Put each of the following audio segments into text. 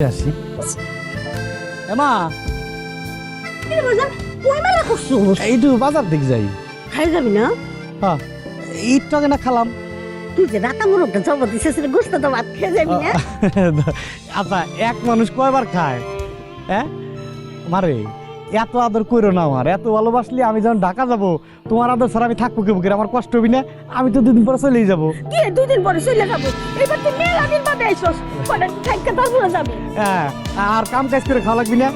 আসি। এমা। এইটু বাজার দিক যাই। খাই যাবি না? হ্যাঁ। আগে না খালাম। তুই যে রাতা মুরগটা জব দিছিস রে গোস্ত তো ভাত খেয়ে যাবি না আচ্ছা এক মানুষ কয়বার খায়? হ্যাঁ? মারে। এত আদর করো না আমার এত ভালোবাসলি আমি যখন ঢাকা যাব তোমার আদর ছাড়া আমি থাকব কে বুকের? আমার কষ্ট হবি না আমি তো দুদিন পরে চলেই যাব। কি দুই দিন পরে চলে যাব? এবার তুই মেলা দিন বাদে তারপরে যাবি। হ্যাঁ আর কাম কাজ করে খাওয়া লাগবি না?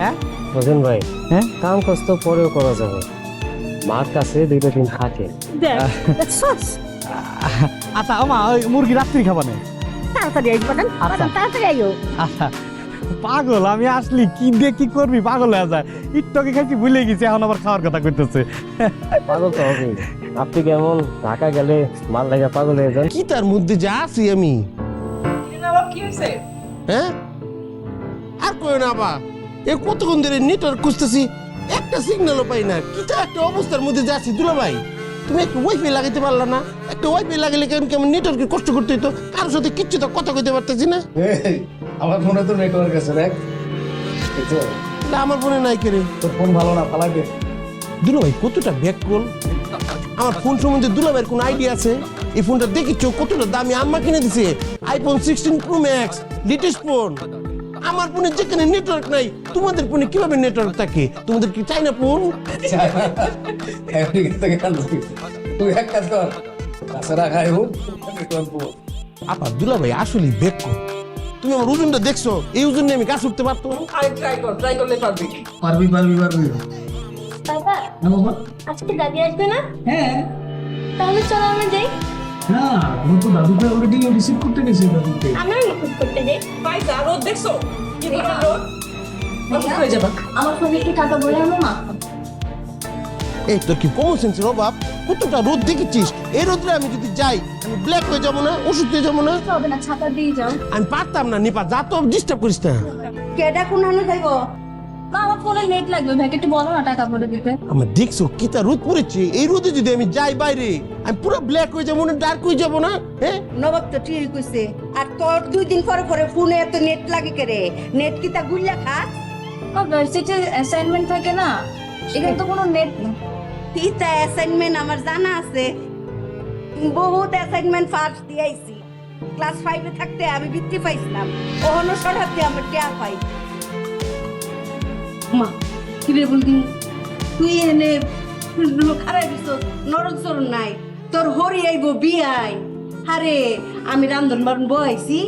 হ্যাঁ? বুঝেন ভাই হ্যাঁ? কাম কাজ তো পরেও করা যাবে। মার কাছে দুইটা দিন থাকে। আচ্ছা আমা ওই মুরগি রাত্রি খাবা না। তাড়াতাড়ি বাদান তাড়াতাড়ি আইও। আচ্ছা। পাগল আমি আসলি কি দিয়ে কি করবি? পাগল হয়ে যায়। আগে খাইছি ভুলে গেছি এখন আবার খাওয়ার কথা কইতেছে। পাগল তো হবেই। আপনি কেমন ঢাকা গেলে মাল লাগা পাগল হয়ে যান? কি তার মধ্যে যা আছি আমি? হ্যাঁ? আর কই না বা এ কতক্ষণ ধরে নেটওয়ার্ক খুঁজতেছি? একটা সিগন্যালও পাই না। কি তা একটা অবস্থার মধ্যে যাচ্ছি দুলা ভাই তুমি একটা ওয়াইফাই লাগাইতে পারলা না? একটা ওয়াইফাই লাগাইলে কেমন কেমন নেটওয়ার্কের কষ্ট করতে হতো কারোর সাথে কিচ্ছু তো কথা কইতে পারতেছি না। আমার ফোনে তো নেটওয়ার্ক আছে দেখ। দেখছ? না আমার ফোনে নাই কেরে। তোর ফোন ভালো না ফালাই দে। দুলা ভাই কতটা ব্যাক কল আমার ফোন সম্বন্ধে দুলা ভাইয়ের কোনো আইডিয়া আছে? এই ফোনটা দেখিচ্ছ কতটা দামি? আম্মা কিনে দিছে। IPhone sixteen pro max latest phone আমার ফোনে যেখানে নেটওয়ার্ক নাই তোমাদের ফোনে কীভাবে নেটওয়ার্ক থাকে? তোমাদের কি চাই না ফোন তুই এক কাজ কর হোক আপা দুলা ভাই আসলে ব্যাক কল তুমি আমার ওজনটা দেখছ এই ওজন নিয়ে আমি কাজ করতে পারতো না। পারবি। পারবি পারবি বাবা না বাবা আজকে দাদি আসবে না? হ্যাঁ। তাহলে চলো আমরা যাই। না তোমার তো দাদুকে অলরেডি রিসিভ করতে গেছে দাদুকে। আমরা নিখোঁজ করতে যাই। পাইসা রোদ দেখছ? কি রোদ? অসুস্থ হয়ে যাবা। আমার ফোনে একটু টাকা বলে আমার মা এই তোর কি কমন সেন্সের অভাব? কতটা রোদ দেখেছিস? এই রোদে আমি যদি যাই আমি ব্ল্যাক হয়ে যাব না ওষুধ হয়ে যাব না? হবে না ছাতা দিয়ে যাও। আমি পারতাম না নিপা যা তো ডিস্টার্ব করিস না। কেডা কোন হানো যাইব আমার ফোনে নেট লাগবে ভাইকে বলো না টাকা বলে দিতে আমার দেখছ কি তা রোদ পড়েছে? এই রোদে যদি আমি যাই বাইরে আমি পুরো ব্ল্যাক হয়ে যাব না ডার্ক হয়ে যাব না হ্যাঁ? নবাব তো কইছে আর তোর দুই দিন পরে পরে ফোনে এত নেট লাগে কেরে? নেট কি তা গুল্লা খা? ভার্সিটির অ্যাসাইনমেন্ট থাকে না এখানে তো কোনো নেট না তিতা অ্যাসাইনমেন্ট আমার জানা আছে। বহুত অ্যাসাইনমেন্ট ফার্স্ট দিয়েছি। ক্লাস ফাইভে থাকতে আমি বৃত্তি পাইছিলাম। ওহনো সরাতে আমার টেয়া পাই মা, কি রে বলদি তুই এনে খারাপ দিছ নরক চরণ নাই। তোর হরি আইব, বিয়াই। আরে, আমি রান্ধন বারণ বহাইছি।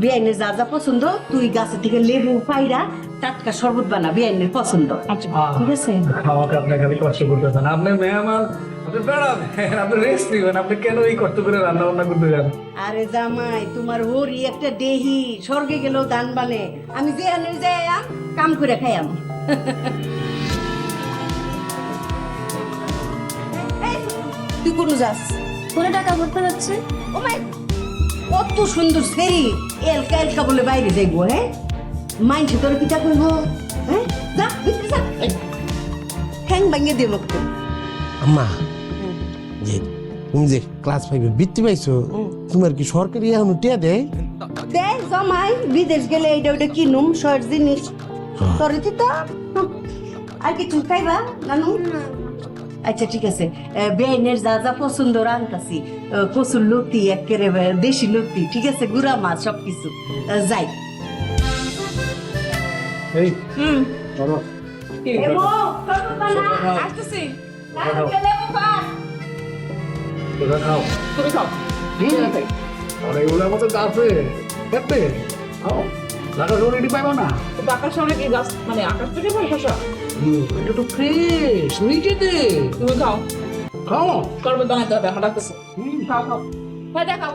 বিয়াইনের যা যা পছন্দ, তুই গাছের থেকে লেবু পাইরা টাটকা শরবত বানা বিয়াইনের পছন্দ। ঠিক আছে? আমাকে আপনি খালি কষ্ট করতেছেন আপনি মেহমান আপনি বেড়াবেন আপনি রেস্ট নেবেন। আপনি কেন এই কষ্ট করে রান্না বান্না করতে যান? আরে জামাই তোমার হরি একটা দেহি স্বর্গে গেলেও দান বানে। আমি যে আনে যাইয়াম কাম করে খাইয়াম। এই, তুই কোন যাস? ফোনে টাকা ভরতে যাচ্ছে। ও মাই কত সুন্দর সেরি এলকা এলকা বলে বাইরে যাইবো হ্যাঁ? মাইনছে তোর পিতা কইব হ্যাঁ? যা ভিতরে যা। ঠ্যাং ভাঙিয়ে লোক আম্মা যে তুমি যে ক্লাস ফাইভে বৃত্তি পাইছো তোমার কি সরকারি এখন টিয়া দেয়? জামাই বিদেশ গেলে এইটা ওইটা কিনুম শর্ট জিনিস। তোর তো আর কিছু খাইবা নানু? আচ্ছা ঠিক আছে। বেআইনের যা যা পছন্দ রান্তাছি কচুর লতি একেবারে দেশি লতি ঠিক আছে? গুড়া মাছ সব কিছু যাই। এই চলো। আসতেছি। তোরা খাও। তুমি খাও। আর এগুলোর মতো গাছে খেতে খাও। লাগা রেডি পাইবো না? তো আকাশ সামনে কি গাছ মানে আকাশ থেকে ভাই শশা হুম, এটা তো ফ্রেশ নিচে দে তুমি খাও। খাও। করবে বানাইতে হবে আমার ডাকতেছে খাও খাও। ভাই দেখাও।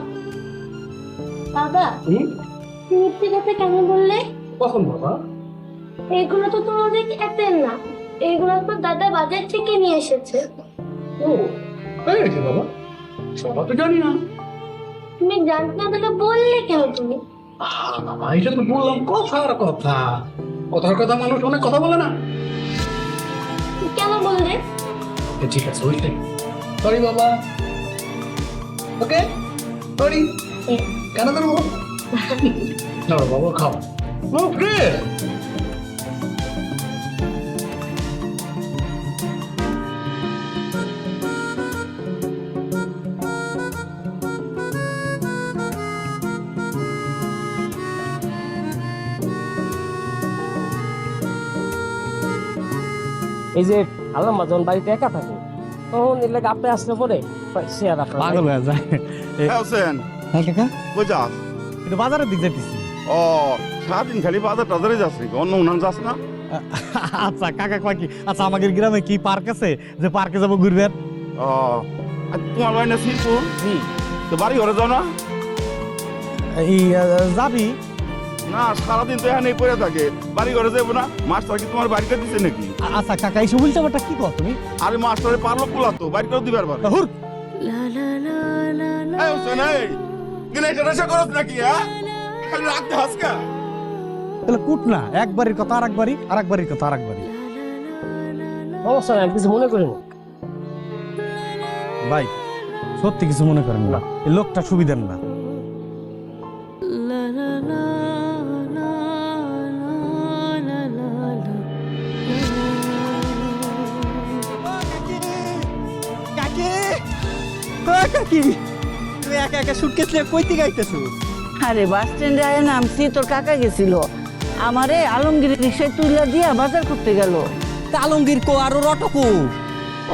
বাবা হুম, কথা কেন বললে? কখন বাবা? এগুলো তো তোমাদের এতের না। এগুলো তো দাদা বাজার থেকে নিয়ে এসেছে। ও হয়ে গেছে বাবা? সবাই তো জানি না। তুমি জানতে না তাহলে বললে কেন তুমি? বাবা এটা তো বললাম কথার কথা। কথার কথা মানুষ অনেক কথা বলে না। কেন বললে? ঠিক আছে ওইটাই সরি বাবা। ওকে? সরি কেন করব না বাবা খাও। No, great. এই যে আল্লাহ যখন বাড়িতে একা থাকে তখন এর লাগে আপনি আসলে পরে শেয়ার আপনার পাগল হয়ে যায়। হ্যাঁ হোসেন। হ্যাঁ কাকা? কই যাস একটু বাজারের দিক যেতেছি ও সারাদিন খালি বাজার টাজারে যাস নাকি অন্য উনান যাস না? আচ্ছা কাকা কয় কি? আচ্ছা আমাদের গ্রামে কি পার্ক আছে? যে পার্কে যাব ঘুরবেন? ও তোমার বাড়ি না শিলপুর জি তো বাড়ি ঘরে যাও না? এই যাবি? না সারাদিন তো এখানেই পড়ে থাকে। বাড়ি ঘরে যাব না। মাস্টার কি তোমার বাড়িতে দিছে নাকি? আচ্ছা কাকা এই সব উল্টা কি কর তুমি? আরে মাস্টারে পারল পোলা তো বাড়ি করে দিবার পারে। হুর! এই হোসেন এই! কিনে এটা নেশা করছ নাকি হ্যাঁ? খালি রাখতে হাসকা তাহলে কুট না একবারের কথা আর একবারই আর একবারের কথা আর একবারই। সমস্যা নাই কিছু মনে করিনি ভাই সত্যি কিছু মনে করেন না। এই লোকটা সুবিধার না। কাকি তুমি একা একা সুটকেস নিয়ে কইতে গাইতেছো আরে বাস স্ট্যান্ডে আয় নামছি তোর কাকা গেছিল। আমারে আলমগীর রিক্সায় তুইলা দিয়া বাজার করতে গেল। তা আলমগীর কো আর ওর অটো কো?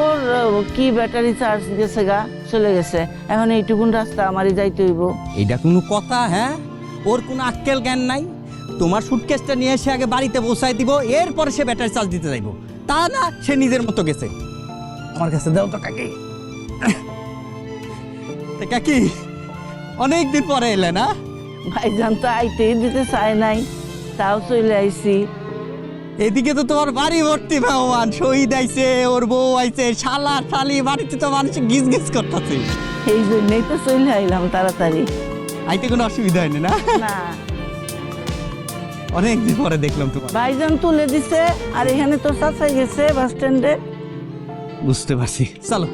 ওর আহ, কি ব্যাটারি চার্জ গেছে গা চলে গেছে। এখন এইটুকুন রাস্তা আমারই যাইতে হইব। এইটা কোনো কথা হ্যাঁ? ওর কোনো আক্কেল জ্ঞান নাই। তোমার সুটকেসটা নিয়ে এসে আগে বাড়িতে পৌঁছাই দিব এরপরে সে ব্যাটারি চার্জ দিতে যাইব। তা না সে নিজের মতো গেছে। আমার কাছে দাও তো কাকি। তা কাকি অনেক দিন পরে এলে না? ভাইজান তো আইতেই দিতে চায় নাই তাও চলে আইছি। এদিকে তো তোমার বাড়ি ভর্তি ভগবান শহীদ আইছে ওর বউ আইছে শালা শালি বাড়িতে তো মানুষ গিজ গিজ করতেছে। এই জন্যই তো চলে আইলাম তাড়াতাড়ি। আইতে কোনো অসুবিধা হয়নি না? না। অনেক দিন পরে দেখলাম তোমার। ভাইজান তুলে দিছে আর এখানে তো চাচাই গেছে বাস স্ট্যান্ডে। বুঝতে পারছি। চলো।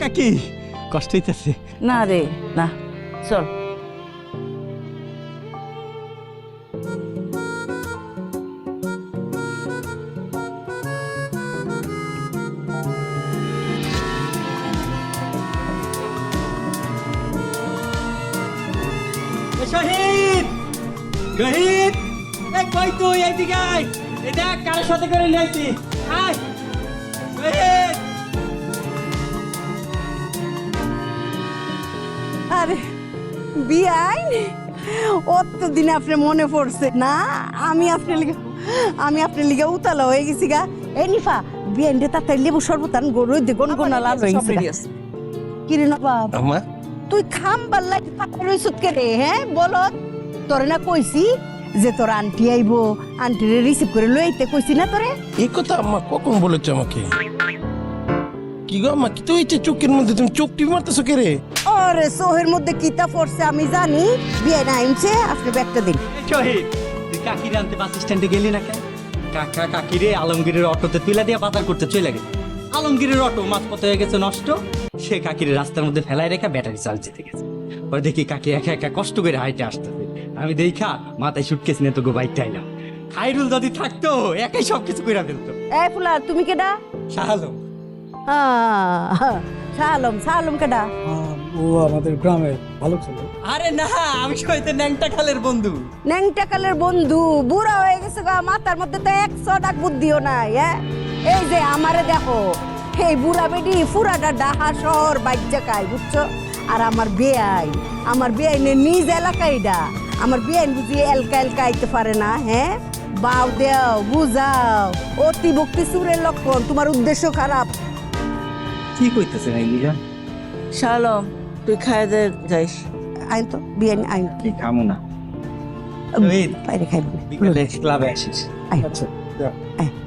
কাকি কষ্ট হইতেছে। না রে না চল। শহীদ শহীদ এই কই তুই? এইদিকে আয়। দেখ কার সাথে করে নিয়েছি আয়। আরে বিয়াই অতদিন আপনি মনে পড়ছে। না আমি আপনার লিগে আমি আপনার লিগে উতালা হয়ে গেছি গা। এই নিফা বিয়াইনটা তাতে লেবু শরবতান গরু দেখুন কোন লাল হয়ে গেছে কিরে নবাব আমা তুই খাম পাল্লা রইছত কে রে হ্যাঁ? বলো। তোরে না কইছি যে তোর আন্টি আইবো আন্টিরে রিসিভ করে লই আইতে কইছি না তোরে? এই কথা আম্মা কখন বলেছে আমাকে? কি গো আম্মা কি তো হয়েছে চোখের মধ্যে? তুমি চোখ টিপি মারতেছো কে রে? ওরে সোহের মধ্যে কিতা পড়ছে আমি জানি। বিয়ে না আইনছে আপনি ব্যাগটা দিন। শহীদ তুই কাকিরে আনতে বাস স্ট্যান্ডে গেলি না কেন? কাকা কাকিরে আলমগীরের অটোতে তুইলা দিয়ে বাজার করতে চলে গেছে আলমগীরের অটো মাঝপথে হয়ে গেছে নষ্ট। সে কাকিরে রাস্তার মধ্যে ফেলায় রেখে ব্যাটারি চার্জ দিতে গেছে। ওই দেখি কাকি একা একা কষ্ট করে হাইটে আসতেছে। আমি দেখা মাথায় সুটকেস নিয়ে তো গো বাইকটা আইলাম। খাইরুল যদি থাকতো একাই সব কিছু করে ফেলতো। এই ফুলা তুমি কেডা? শাহালম সালম সালম কেডা? ও আমাদের গ্রামের ভালো ছিল। আরে না আমি ন্যাংটা খালের বন্ধু। ন্যাংটা কালের বন্ধু বুড়া হয়ে গেছে গা মাথার মধ্যে তো একশো ডাক বুদ্ধিও নাই হ্যাঁ? এই যে আমারে দেখো এই বুড়া বেডি ফুরাটা ডাহা শহর বাজ্যা খায় বুঝছ? আর আমার বেআই আমার বেআইনের নিজ এলাকাইডা আমার বেআইন বুঝি এলকা এলকা আইতে পারে না হ্যাঁ? বাউ দেও বুঝাও অতি ভক্তি সুরের লক্ষণ তোমার উদ্দেশ্য খারাপ। কি কইতেছেন এইলিগা শালম তুই খাই দে যাইস। আইন তো বিয়ান আইন। কি খামু না? বাইরে খাইবি বিকেলে ক্লাবে আসিস। আচ্ছা। আচ্ছা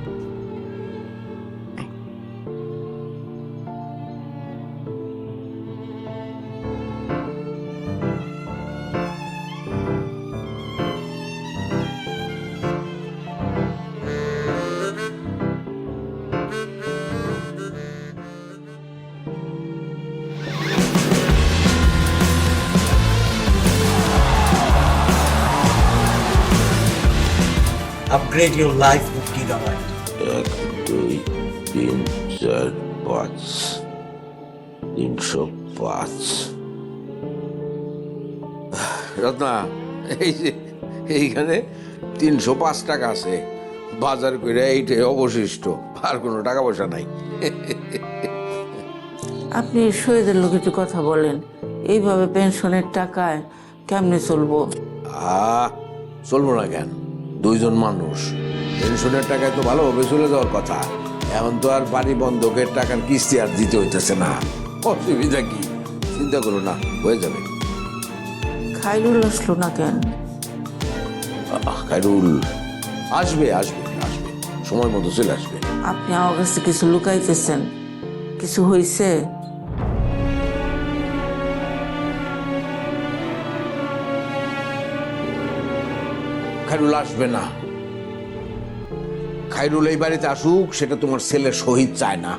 upgrade your life with Gigabyte এক দুই তিন চার পাঁচ তিনশো পাঁচ। রত্না এই যে এইখানে তিনশো পাঁচ টাকা আছে। বাজার করে এইটাই অবশিষ্ট আর কোনো টাকা পয়সা নাই। আপনি শহীদের লোক একটু কথা বলেন। এইভাবে পেনশনের টাকায় কেমনে চলবো? আহ চলবো না কেন? দুইজন মানুষ। পেনশনের টাকায় তো ভালোভাবে চলে যাওয়ার কথা। এখন তো আর বাড়ি বন্ধকের টাকার কিস্তি আর দিতে হইতেছে না। অসুবিধা কি? চিন্তা করো না হয়ে যাবে। খাইলুল আসলো না কেন? আহ, খায়রুল আসবে আসবে আসবে। সময় মতো চলে আসবে। আপনি আমার কাছে কিছু লুকাইতেছেন। কিছু হয়েছে খায়রুল আসবে না। খাইরুল এই বাড়িতে আসুক সেটা তোমার ছেলে শহীদ চায় না।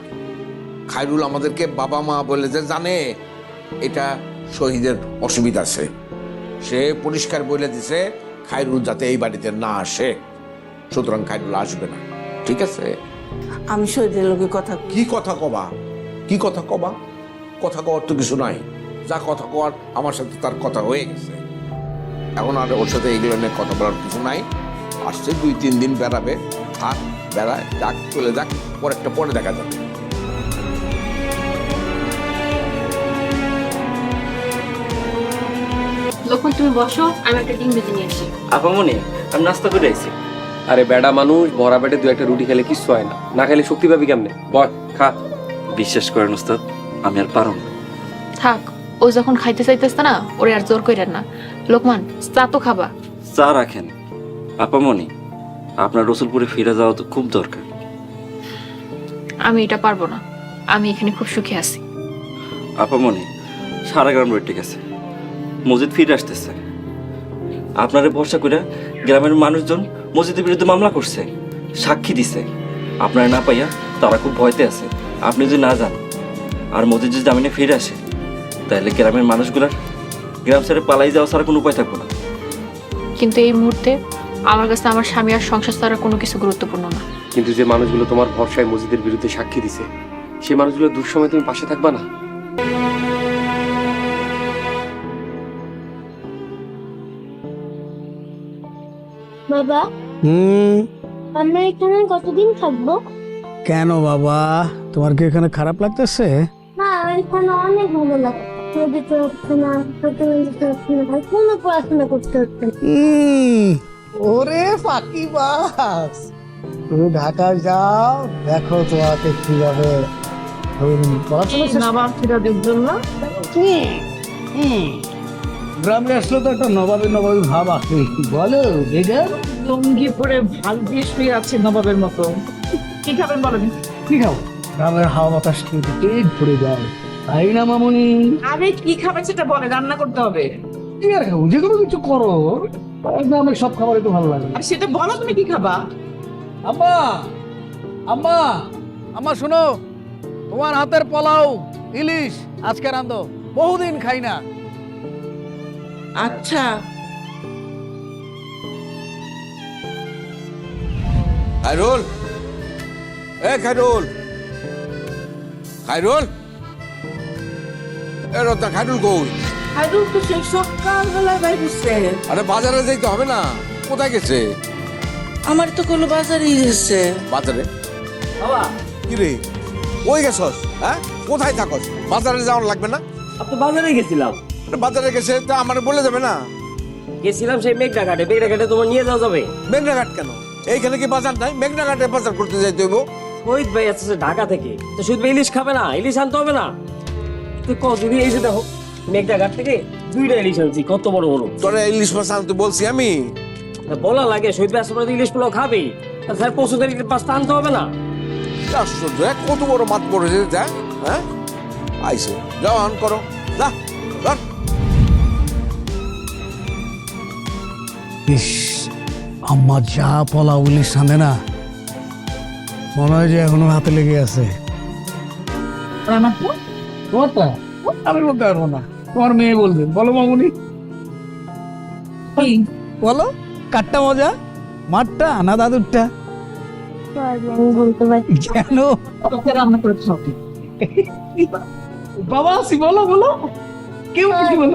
খাইরুল আমাদেরকে বাবা মা বলে যে জানে এটা শহীদের অসুবিধা আছে। সে পরিষ্কার বলে দিছে খাইরুল যাতে এই বাড়িতে না আসে। সুতরাং খাইরুল আসবে না। ঠিক আছে? আমি শহীদের লোকের কথা কি কথা কবা? কি কথা কবা? কথা কওয়ার তো কিছু নাই। যা কথা কওয়ার আমার সাথে তার কথা হয়ে গেছে। এখন আর ওর সাথে এগুলো নিয়ে কথা বলার কিছু নাই। আসছে দুই তিন দিন বেড়াবে। থাক বেড়ায় যাক চলে যাক পরেরটা পরে দেখা যাবে। লক্ষণ তুমি বসো আমি একটা ডিম ভেজে নিয়ে আসি। আপামনি আমি নাস্তা করে আইছি। আরে বেডা মানুষ মরা পেটে দু একটা রুটি খেলে কিচ্ছু হয় না। না খেলে শক্তি পাবি কেমনে? বয় খা। বিশ্বাস করেন উস্তাদ আমি আর পারব না। থাক ও যখন খাইতে চাইতেছে না ওরে আর জোর কইরেন না। লোকমান চা তো খাবা। চা রাখেন। আপামনি আপনার রসুলপুরে ফিরে যাওয়া তো খুব দরকার। আমি এটা পারব না। আমি এখানে খুব সুখে আছি। আপামনি সারা গ্রাম রোড ঠিক আছে মসজিদ ফিরে আসতেছে। আপনারে ভরসা করে গ্রামের মানুষজন মসজিদের বিরুদ্ধে মামলা করছে সাক্ষী দিছে। আপনারা না পাইয়া তারা খুব ভয়তে আছে। আপনি যদি না যান আর মসজিদ যদি জামিনে ফিরে আসে তাহলে গ্রামের মানুষগুলার গ্রাম ছেড়ে পালাই যাওয়া ছাড়া কোনো উপায় থাকব না। কিন্তু এই মুহূর্তে আমার কাছে আমার স্বামী আর সংসার ছাড়া কোনো কিছু গুরুত্বপূর্ণ না। কিন্তু যে মানুষগুলো তোমার ভরসায় মসজিদের বিরুদ্ধে সাক্ষী দিছে সেই মানুষগুলো দুঃসময় তুমি পাশে থাকবা না? বাবা? হুম? আমরা এখানে কতদিন থাকব? কেন বাবা? তোমার কি এখানে খারাপ লাগতেছে? না এখানে অনেক ভালো লাগে নদীতে হচ্ছে না প্রতিবন্ধী হচ্ছে না ভাই কোনো পড়াশোনা করতে হচ্ছে না হুম, ওরে ফাঁকি বাস। তুমি ঢাকা যাও দেখো তোমাকে কীভাবে হুম, পড়াশোনা শেষ- গ্রামে আসলে তো একটা নবাবী নবাবী ভাব আছে। বলো বেগম লুঙ্গি পরে ভালো দিয়ে শুয়ে আছে নবাবের মতো। কি খাবেন বলেন? কি খাও গ্রামের হাওয়া বাতাস কিন্তু পেট ভরে যায়। তাই না মামুনি? আরে কি খাবেন সেটা বলে? রান্না করতে হবে। কি আর খাব যে কোনো কিছু করো। গ্রামের সব খাবার একটু ভালো লাগে। আর সেটা বলো তুমি কি খাবা? আম্মা! আম্মা! আম্মা শোনো। তোমার হাতের পোলাও ইলিশ আজকে রান্ধো। বহুদিন খাই না। আচ্ছা। খায়রুল এ খাইরুল! খায়রুল এ রত্না খায়রুল কই? খাইলুল তো সেই সকালবেলায় বাইরেছে আরে বাজারে যাইতে হবে না? কোথায় গেছে? আমার তো কোনো বাজারেই গেছে। বাজারে? বাবা। কি রে? ওই গেছস? হ্যাঁ? কোথায় থাকস? বাজারে যাওয়ার লাগবে না? আপনি বাজারে গেছিলাম। বাজারে গেছে তা আমার বলে যাবে না? গেছিলাম সেই মেঘনা ঘাটে মেঘনা ঘাটে তোমার নিয়ে যাওয়া যাবে। মেঘনাঘাট কেন? এইখানে কি বাজার নাই? মেঘনাঘাটে বাজার করতে যাইতে হইব। শহীদ ভাই আসছে ঢাকা থেকে। তো শহীদ ভাই ইলিশ খাবে না? ইলিশ আনতে হবে না? তুই কদিনই এই যে দেখো ঘাট থেকে দুইটা ইলিশ আনছি কত বড় বড়। তোরা ইলিশ মাছ আনতে বলছি আমি? বলা লাগে শহীদ ভাই আসলে পরে তো ইলিশ পোলাও খাবেই তা স্যার পশুদের ইলিশ পাঁচটা আনতে হবে না? আশ্চর্য কত বড় মাছ পড়েছে যা হ্যাঁ? আইসে যাও অন করো যা ধর। ইস আম্মা যা পোলাও ইলিশ রাঁধে না মনে হয় যে এখনও হাতে লেগে আছে। তোমারটা আমি বলতে পারব না। তোমার মেয়ে বলবে। বলো মামুনি। বলো কাটটা মজা মারটা না দাদুরটা? কেন? বাবা আসি বলো বলো। কেউ কিছু বলো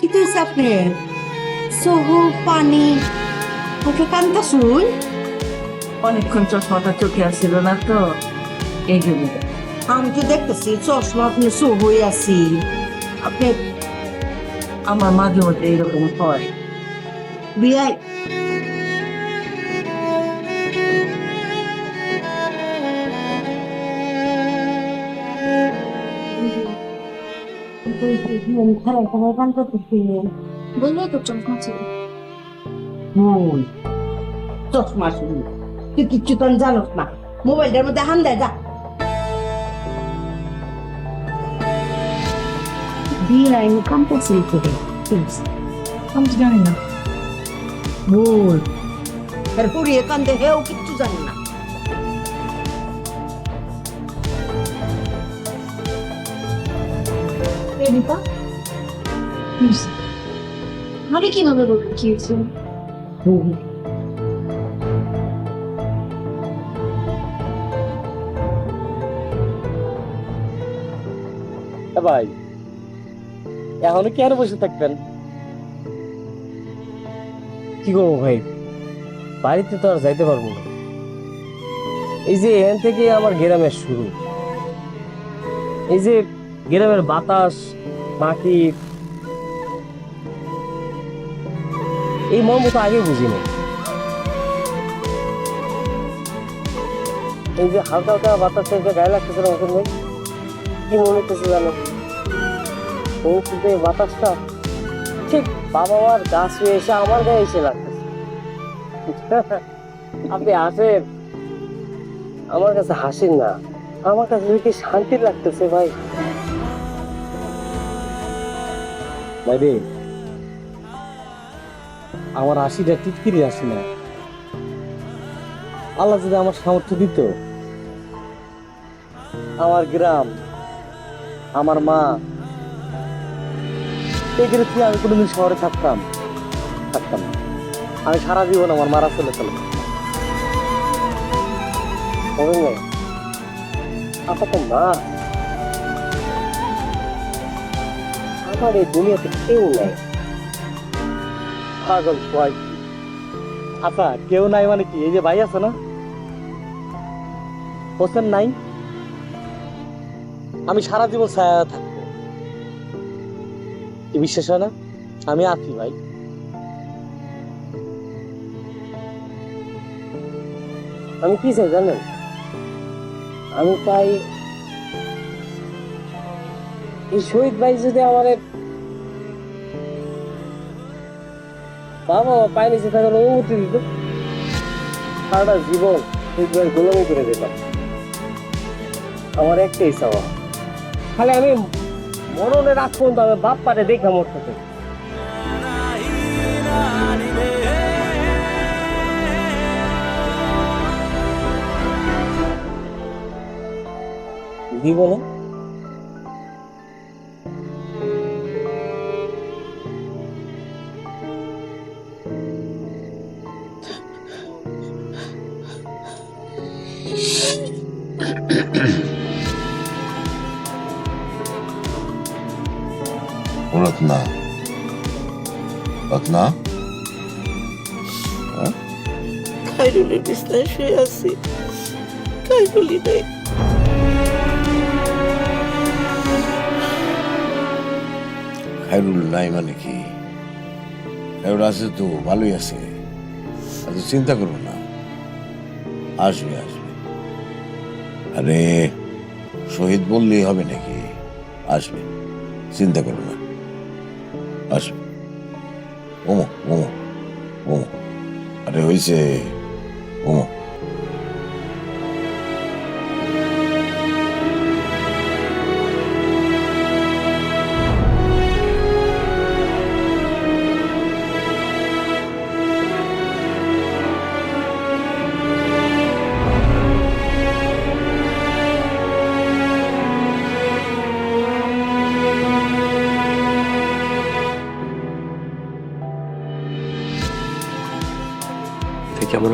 কি হয়েছে আপনার সহু পানি ওকে কান্তা শুন অনেকক্ষণ চশমাটা চোখে আসছিল না তো এই জন্য। আমি তো দেখতেছি চশমা আপনি সহুই আছি। আপনি আমার মাঝে মধ্যে এরকম হয়। বিআই বলল তো চশমা ছিল। ভুল চশমা শুন তুই কিচ্ছু তো জানোস না? মোবাইলটার মধ্যে হান দেয় যা। বিআই কাম্পাসি করে আমি জানি না। ভুল এর পুরিয়ে কান্দে হেও কিচ্ছু জানে না। রেডিপা আমি কীভাবে বলব কি হয়েছে? ভাই এখনও কি আর বসে থাকবেন? কি করব ভাই? বাড়িতে তো আর যাইতে পারব না। এই যে এখান থেকে আমার গ্রামের শুরু। এই যে গ্রামের বাতাস মাটি এই মর্ম তো আগে বুঝিনি। এই যে হালকা হালকা বাতাস এসে গায়ে লাগতেছে না ওখানে কি মনে হচ্ছে জানো? শুধু এই বাতাসটা ঠিক বাবা মার গাছ হয়ে এসে আমার গায়ে এসে লাগতেছে। আপনি আসেন। আমার কাছে হাসেন না। আমার কাছে শান্তি লাগতেছে ভাই। ভাই রে আমার হাসিটা টিটকিরি হাসি না। আল্লাহ যদি আমার সামর্থ্য দিত, আমার গ্রাম, আমার মা এগুলো কি আমি কোনোদিন শহরে থাকতাম? থাকতাম আমি সারা জীবন আমার মারা চলে চলে আপনার মা আমার দুনিয়াতে কেউ নেই। পাগল ভাই আচ্ছা কেউ নাই মানে কি? এই যে ভাই আছে না? হোসেন নাই? আমি সারা জীবন ছায়া থাকব। কি বিশ্বাস হয় না? আমি আছি ভাই। আমি কি চাই জানেন? আমি চাই এই শহীদ ভাই যদি আমার বাবা পায় নিচে থাকার অনুমতি দিত সারাটা জীবন শহীদ ভাই গোলামি করে দিতাম আমার একটাই চাওয়া। খালি আমি মরণে রাখ পর্যন্ত আমি বাপ পারে দেখা মরতে দিব না শুয়ে আছি। খাইরুলি নেই। খাইরুল নাই মানে কি? খাইরুল আছে তো, ভালোই আছে। এত চিন্তা করো না। আসবে আসবে। আরে, শহীদ বললেই হবে নাকি? আসবে। চিন্তা করো না। আসবে। ওমো ওমো ওমো। আরে হয়েছে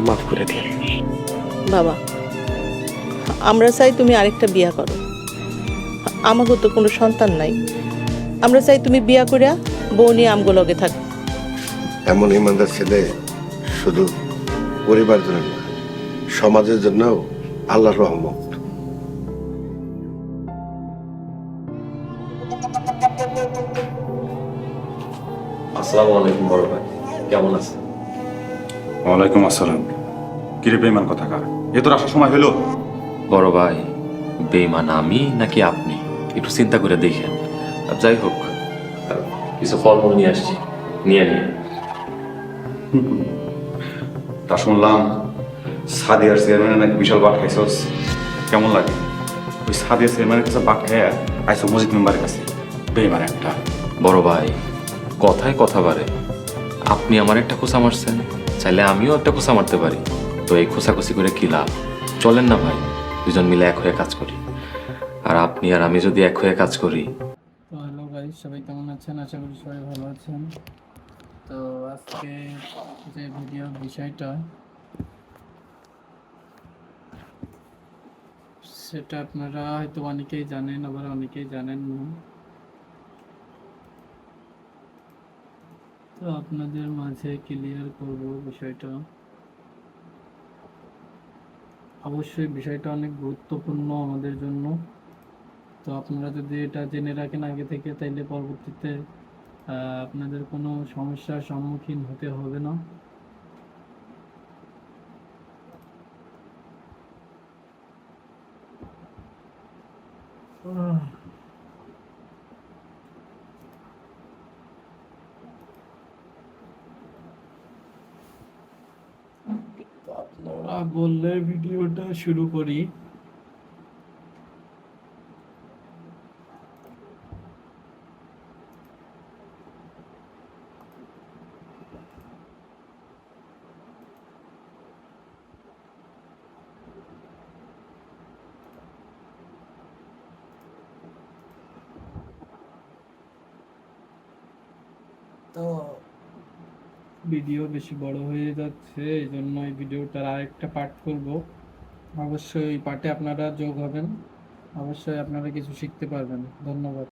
মাফ করে দিন। বাবা আমরা চাই তুমি আরেকটা বিয়া করো। আমাকে তো কোনো সন্তান নাই। আমরা চাই তুমি বিয়া করিয়া বউ নিয়ে আমগো লগে থাক। এমন ইমানদার ছেলে শুধু পরিবার জন্য না সমাজের জন্য আল্লাহর রহমত। আসসালামু আলাইকুম বড় ভাই কেমন আছেন? ওয়ালাইকুম আসসালাম। কিরে বেমান কথা কার এ তোর আসার সময় হলো? বড় ভাই বেইমান আমি নাকি আপনি? একটু চিন্তা করে দেখেন। আর যাই হোক কিছু ফলমূল নিয়ে আসছি। নিয়ে নিয়ে তা শুনলাম সাদিয়ার চেয়ারম্যানের নাকি বিশাল বাট খাইছস কেমন লাগে? ওই সাদিয়ার চেয়ারম্যানের কাছে বাট খাইয়া আইসো মসজিদ মেম্বারের কাছে। বেমান একটা। বড় ভাই কথায় কথা বাড়ে। আপনি আমার একটা খোসা মারছেন চাইলে আমিও একটা খোসা মারতে পারি। তো এই খোসাখুসি করে কি লাভ? চলেন না ভাই, দুজন মিলে এক হয়ে কাজ করি। আর আপনি আর আমি যদি এক হয়ে কাজ করি। তো হ্যালো গাইস সবাই কেমন আছেন? আশা করি সবাই ভালো আছেন। তো আজকে যে ভিডিও বিষয়টা, সেটা আপনারা হয়তো অনেকেই জানেন, আবার অনেকেই জানেন না। তো আপনাদের মাঝে ক্লিয়ার করব বিষয়টা। অবশ্যই বিষয়টা অনেক গুরুত্বপূর্ণ আমাদের জন্য তো আপনারা যদি এটা জেনে রাখেন আগে থেকে, তাইলে পরবর্তীতে আপনাদের কোনো সমস্যার সম্মুখীন হতে হবে না। আপনারা বললে ভিডিওটা শুরু করি তো ভিডিও বেশি বড় হয়ে যাচ্ছে এই জন্য এই ভিডিওটার আরেকটা পার্ট করব। অবশ্যই পার্টে আপনারা যোগ হবেন। অবশ্যই আপনারা কিছু শিখতে পারবেন। ধন্যবাদ।